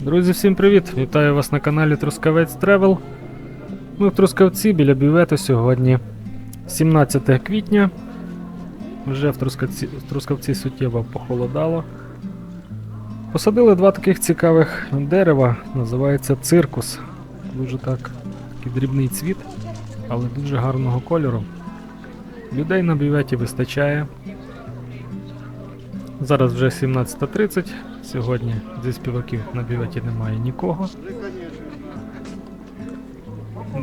Друзі, всім привіт! Вітаю вас на каналі Трускавець Тревел. Ми в Трускавці біля бювету сьогодні 17 квітня. Вже в Трускавці, в Трускавці суттєво похолодало. Посадили два таких цікавих дерева, називається циркус. Дуже так, такий дрібний цвіт, але дуже гарного кольору. Людей на бюветі вистачає. Зараз вже 17.30. Сьогодні зі співаків на бюветі немає нікого.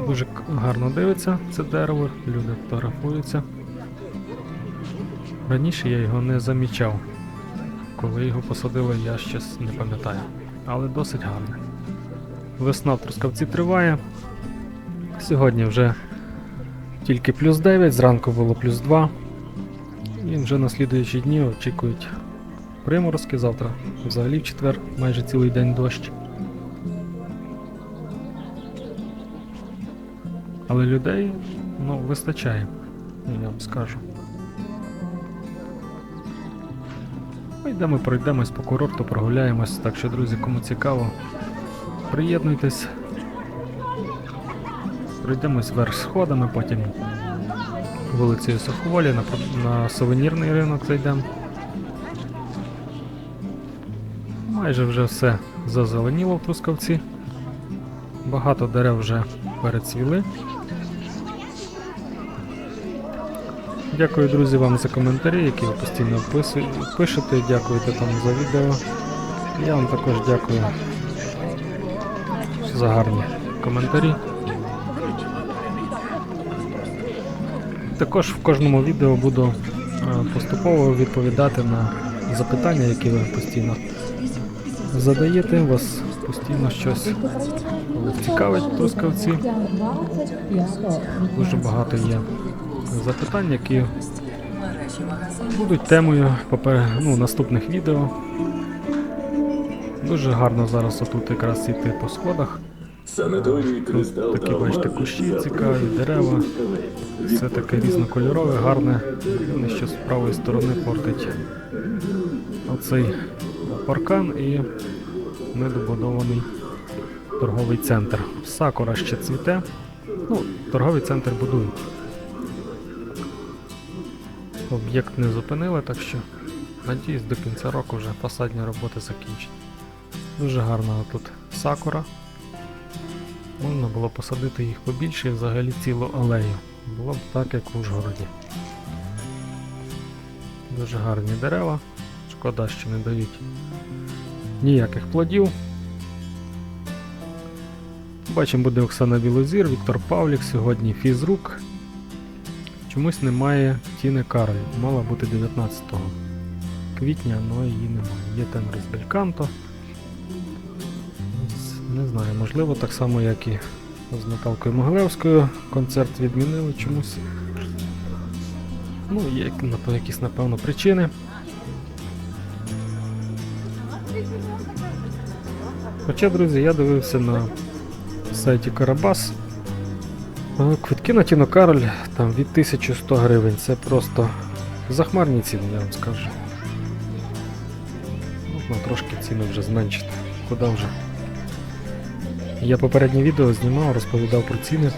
Дуже гарно дивиться це дерево, люди фотографуються. Раніше я його не замічав. Коли його посадили, я щось не пам'ятаю. Але досить гарне. Весна в Трускавці триває. Сьогодні вже тільки плюс 9, зранку було плюс 2. І вже на слідуючі дні очікують приморозки, завтра взагалі в четвер майже цілий день дощ. Але людей ну, вистачає, я вам скажу. Ми йдемо, пройдемось по курорту, прогуляємось, так що, друзі, кому цікаво, приєднуйтесь. Пройдемось вверх сходами, потім вулицею Суховолі, на, на сувенірний ринок зайдемо. Майже вже все зазеленіло в Трускавці. Багато дерев вже перецвіли. Дякую, друзі, вам за коментарі, які ви постійно пишете. Дякуєте там за відео. Я вам також дякую за гарні коментарі. Також в кожному відео буду е, поступово відповідати на запитання, які ви постійно задаєте. Вас постійно щось цікавить Трускавці. Дуже багато є запитань, які будуть темою попер... ну, наступних відео. Дуже гарно зараз отут якраз йти по сходах. Санаторій Кристал такі, бачите, кущі цікаві, дерева. Все таке різнокольорове, гарне. Єдине, що з правої сторони портить оцей паркан і недобудований торговий центр. Сакура ще цвіте. Ну, торговий центр будують. Об'єкт не зупинили, так що надіюсь до кінця року вже фасадні роботи закінчать. Дуже гарна тут сакура. Можна було посадити їх побільше і взагалі цілу алею. Було б так, як в Ужгороді. Дуже гарні дерева. Шкода, що не дають ніяких плодів. Бачимо, буде Оксана Білозір, Віктор Павлік, сьогодні фізрук. Чомусь немає Тіни Кароль. Мала бути 19 квітня, але її немає. Є Тенрис Бельканто. Не знаю, можливо, так само, як і з Наталкою Могилевською. Концерт відмінили чомусь. Ну, є на якісь, напевно, причини. Хоча, друзі, я дивився на сайті Карабас. Е, Квитки на Тіно Кароль там від 1100 гривень. Це просто захмарні ціни, я вам скажу. Можна трошки ціни вже зменшити. Куди вже? Я попереднє відео знімав, розповідав про ціни. Е,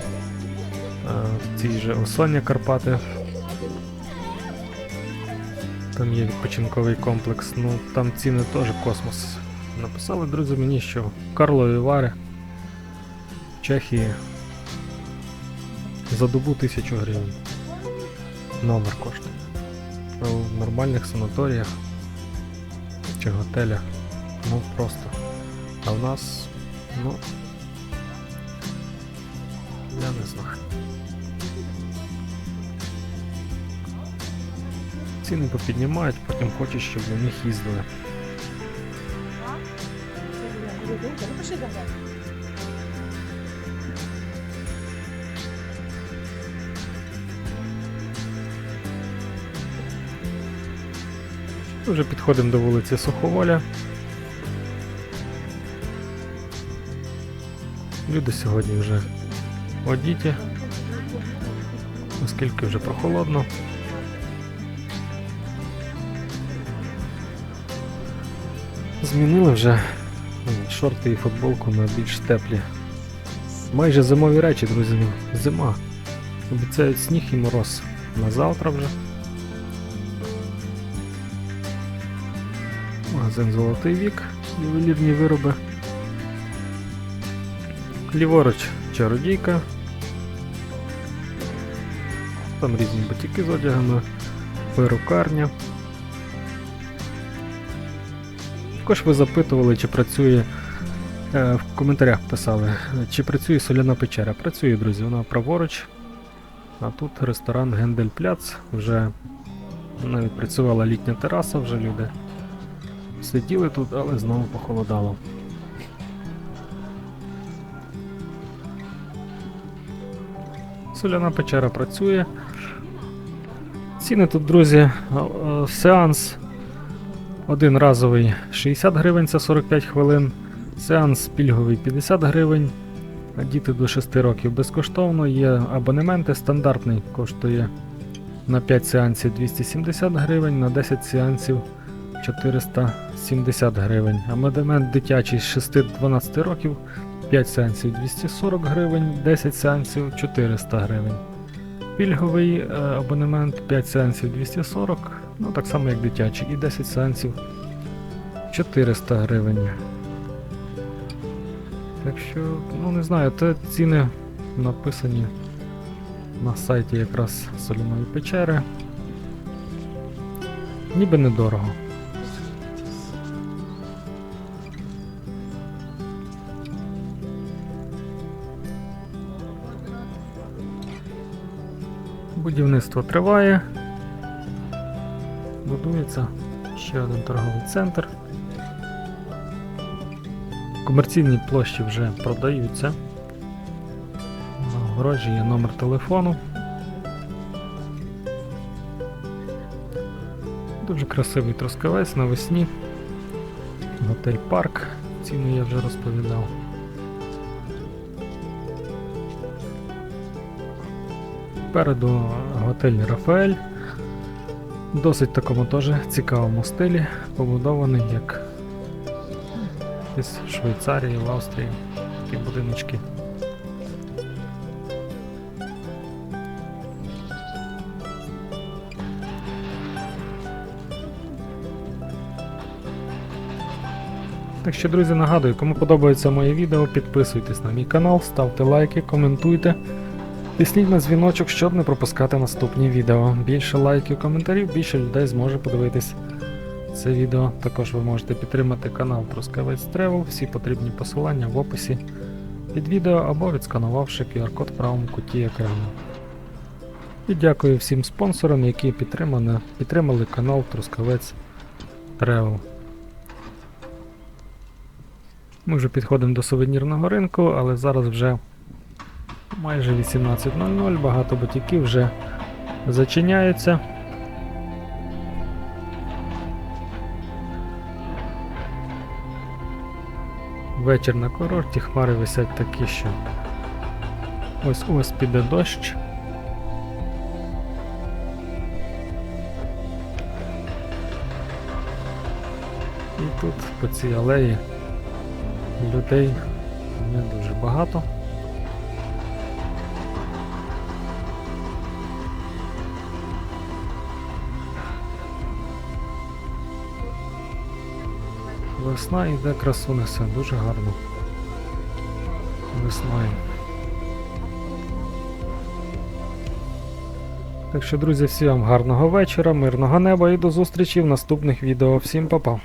В цій же Осоння Карпати. Там є відпочинковий комплекс. Ну там ціни теж космос. Написали друзі мені, що Карлові Вари в Чехії за добу 1000 гривень. Номер коштує. А в нормальних санаторіях чи готелях. Ну просто. А в нас, ну. Я не знаю. Ціни попіднімають, потім хочуть, щоб до них їздили. Вже підходимо до вулиці Суховоля. Люди сьогодні вже одіті, оскільки вже прохолодно. Змінили вже е, шорти і футболку на більш теплі. Майже зимові речі, друзі. Зима. Обіцяють сніг і мороз. На завтра вже. Магазин Золотий вік, ювелірні вироби. Ліворуч чародійка. Там різні бутіки з одягами, перукарня. Також ви запитували, чи працює. е, В коментарях писали, чи працює соляна печера. Працює, друзі, вона праворуч. А тут ресторан Гендель Пляц. Вже навіть працювала літня тераса, вже люди сиділи тут, але знову похолодало. Соляна печера працює. Ціни тут, друзі, а, сеанс один разовий 60 гривень, це 45 хвилин. Сеанс пільговий 50 гривень. Діти до 6 років безкоштовно. Є абонементи. Стандартний коштує на 5 сеансів 270 гривень, на 10 сеансів 470 гривень. Абонемент дитячий з 6-12 років 5 сеансів 240 гривень, 10 сеансів 400 гривень. Пільговий е, абонемент 5 сеансів 240, ну так само як дитячий, і 10 сеансів 400 гривень. Так що, ну не знаю, те ціни написані на сайті якраз соляної печери. Ніби недорого. Будівництво триває. Будується ще один торговий центр. Комерційні площі вже продаються. На огорожі є номер телефону. Дуже красивий трускавець навесні. Готель Парк. Ціну я вже розповідав. Попереду готель Рафаель. Досить такому теж цікавому стилі, побудований як в Швейцарії, в Австрії. Такі будиночки. Так що, друзі, нагадую, кому подобається моє відео, підписуйтесь на мій канал, ставте лайки, коментуйте. Тисніть на дзвіночок, щоб не пропускати наступні відео. Більше лайків, коментарів, більше людей зможе подивитись це відео. Також ви можете підтримати канал Трускавець Тревел, всі потрібні посилання в описі під відео або відсканувавши QR-код в правому куті екрану. І дякую всім спонсорам, які підтримали, підтримали канал Трускавець Тревел. Ми вже підходимо до сувенірного ринку, але зараз вже майже 18.00, багато бутіків вже зачиняються. Вечір на курорті, хмари висять такі, що ось ось піде дощ. І тут по цій алеї людей не дуже багато. Весна йде красу несе, дуже гарно. Весною. Так що, друзі, всім вам гарного вечора, мирного неба і до зустрічі в наступних відео. Всім па-па!